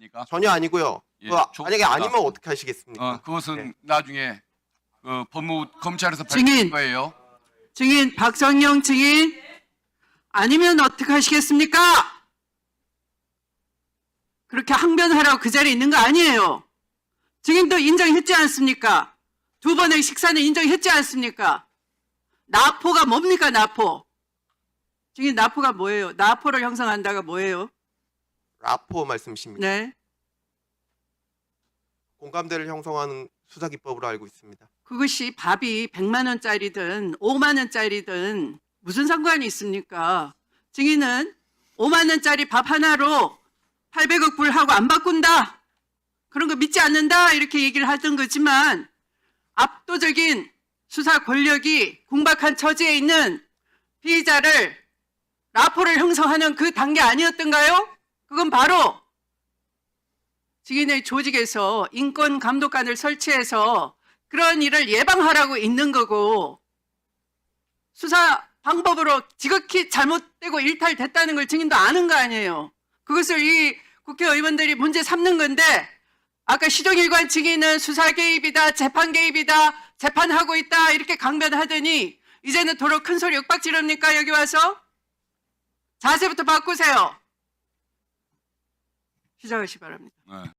니까 전혀 아니고요. 예, 그거 조- 만약에 아니면 어떻게 하시겠습니까? 어, 그것은 네. 나중에 그 법무 검찰에서 증인. 밝힐 거예요. 증인 박성영 증인 아니면 어떻게 하시겠습니까? 그렇게 항변하라고 그 자리에 있는 거 아니에요. 증인도 인정했지 않습니까? 두 번의 식사는 인정했지 않습니까? 나포가 뭡니까 나포? 증인 나포가 뭐예요? 나포를 형성한다가 뭐예요? 라포 말씀이십니까? 네. 공감대를 형성하는 수사 기법으로 알고 있습니다. 그것이 밥이 100만 원짜리든 5만 원짜리든 무슨 상관이 있습니까? 증인은 5만 원짜리 밥 하나로 800억 불하고 안 바꾼다. 그런 거 믿지 않는다. 이렇게 얘기를 하던 거지만 압도적인 수사 권력이 궁박한 처지에 있는 피의자를 라포를 형성하는 그 단계 아니었던가요? 그건 바로 증인의 조직에서 인권 감독관을 설치해서 그런 일을 예방하라고 있는 거고 수사 방법으로 지극히 잘못되고 일탈됐다는 걸 증인도 아는 거 아니에요. 그것을 이 국회의원들이 문제 삼는 건데 아까 시종일관 증인은 수사 개입이다, 재판 개입이다, 재판하고 있다 이렇게 강변하더니 이제는 도로 큰 소리 윽박지릅니까 여기 와서 자세부터 바꾸세요. 시작하시 바랍니다. 네.